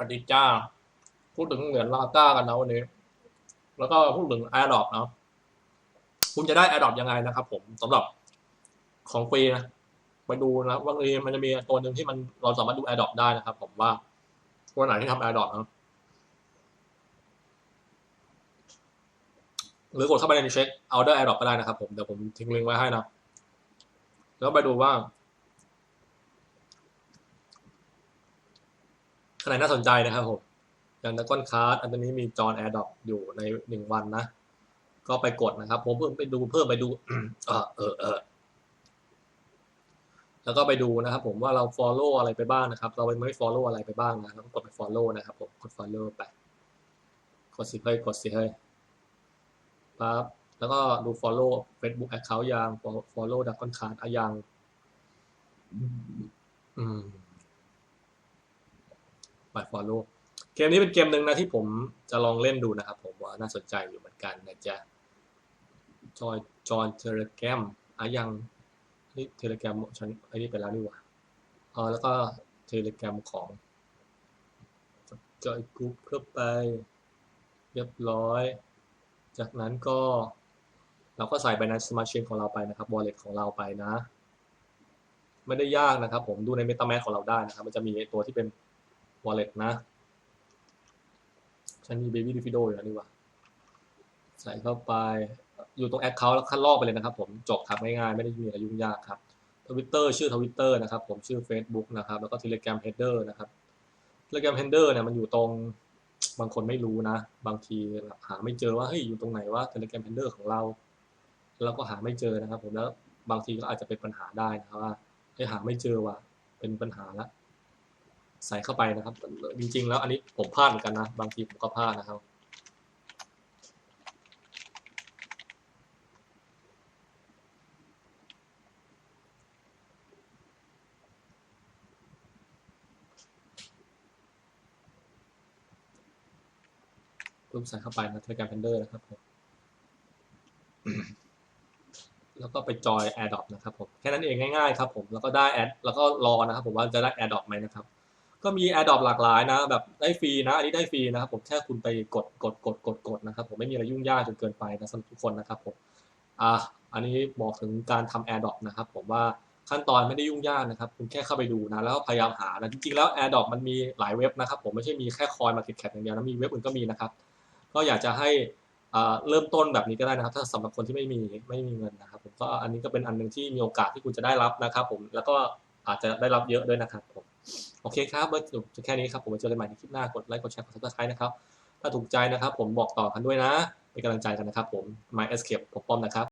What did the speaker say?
ปฏิจ้า พูดถึงเหรียญลาก้ากันนะวันนี้ แล้วก็พูดถึง a อ r d r o p เนาะคุณจะได้ a อ r d r o p ยังไงนะครับ ผมสำหรับของฟรีนะไปดูนะบางทีมันจะมีตัวหนึ่งที่มันเราสามารถดู a อ r d r o p ได้นะครับ ผมว่าตัวไหนที่ทำ a อ r d r o p นะหรือกดเข้าไปในเช็คเอาได้ a อ r d r o p ก็ได้นะครับผมเดี๋ยวผมทิ้งลิงก์ไว้ให้นะ แล้วไปดูว่า ขนาดน่าสนใจนะครับผมอย่างดักก้อนคาร์ดอันนี้มีจอห์นแอร์ดอปอยู่ในหนึ่งวันนะ ก็ไปกดนะครับ ผมเพิ่มไปดูเพิ่มไปดูเออเออเออแล้วก็ไปดูนะครับ ผมว่าเรา follow อะไรไปบ้างนะครับ เราไม่ follow อะไรไปบ้างนะแล้วก็กดไป follow นะครับผมกด follow ไป กดสิเฮ้ยกดสิเฮ้ยปั๊บแล้วก็ดู follow Facebook account ยัง follow ดักก้อนคาร์ดอะยังอืม ไป follow เกมนี้เป็นเกมหนึ่งนะที่ผมจะลองเล่นดูนะครับ ผมว่าน่าสนใจอยู่เหมือนกันนะจ๊ะจอยจอนเทเลแกรมอะยังนี่เทเลแกรมฉันไอ้นี่ไปแล้วนี่หว่าเออแล้วก็เทเลแกรมของจอยกรุ๊ปเข้าไป เรียบร้อย จากนั้นก็ เราก็ใส่ไปในสมาชิกของเราไปนะครับ wallet ของเราไปนะ ไม่ได้ยากนะครับ ผมดูใน MetaMask ของเราได้นะครับ มันจะมีตัวที่เป็น wallet นะ ฉันมี Baby d i f i d o อยู่แล้วนี่ว่าใส่เข้าไป อยู่ตรง Account แล้วคัดลอกไปเลยนะครับ ผม จบครับง่ายๆ ไม่ได้มีอะไรยุ่งยากครับ Twitter ชื่อ Twitter นะครับ ผมชื่อ Facebook นะครับ แล้วก็ Telegram Header นะครับ Telegram Header เนี่ยมันอยู่ตรงบางคนไม่รู้นะ บางทีหาไม่เจอว่าเฮ้ยอยู่ตรงไหนว่า Telegram Header ของเราแล้วก็หาไม่เจอนะครับ ผมแล้วบางทีก็อาจจะเป็นปัญหาได้นะว่าเฮ้ยหาไม่เจอว่ะเป็นปัญหาละ ใส่เข้าไปนะครับ จริง ๆ แล้วอันนี้ผมพลาดเหมือนกันนะ บางทีผมก็พลาดนะครับรูปใส่เข้าไปนะเทเลกรา m เพนเดอร์นะครับผมแล้วก็ไปจอย AirDrop นะครับผม แค่นั้นเองง่ายๆครับผม แล้วก็ได้แอด แล้วก็รอนะครับผมว่าจะได้ AirDrop ไหมนะครับ ก็มี AirDrop หลากหลายนะ แบบได้ฟรีนะ อันนี้ได้ฟรีนะครับผมแค่คุณไปกดกดกดกดกดนะครับผมไม่มีอะไรยุ่งยากจนเกินไปนะสำหรับทุกคนนะครับผมอะอันนี้บอกถึงการทำ AirDrop นะครับผมว่าขั้นตอนไม่ได้ยุ่งยากนะครับ คุณแค่เข้าไปดูนะแล้วพยายามหานะจริงๆแล้ว AirDrop มันมีหลายเว็บนะครับ ผมไม่ใช่มีแค่คอยมาติดแคปอย่างเดียวนะมีเว็บอื่นก็มีนะครับก็อยากจะให้อ่าเริ่มต้นแบบนี้ก็ได้นะครับ ถ้าสำหรับคนที่ไม่มีไม่มีเงินนะครับ ผมก็อันนี้ก็เป็นอันหนึ่งที่มีโอกาสที่คุณจะได้รับนะครับ ผมแล้วก็ อาจจะได้รับเยอะด้วยนะครับผมโอเคครับเบอร์สรุปแค่นี้ครับผมไว้เจอกันใหม่ในคลิปหน้ากดไลค์กดแชร์กดซับสไครต์นะครับถ้าถูกใจนะครับผมบอกต่อกันด้วยนะเป็นกำลังใจกันนะครับผม My Escape ผมป้อมนะครับ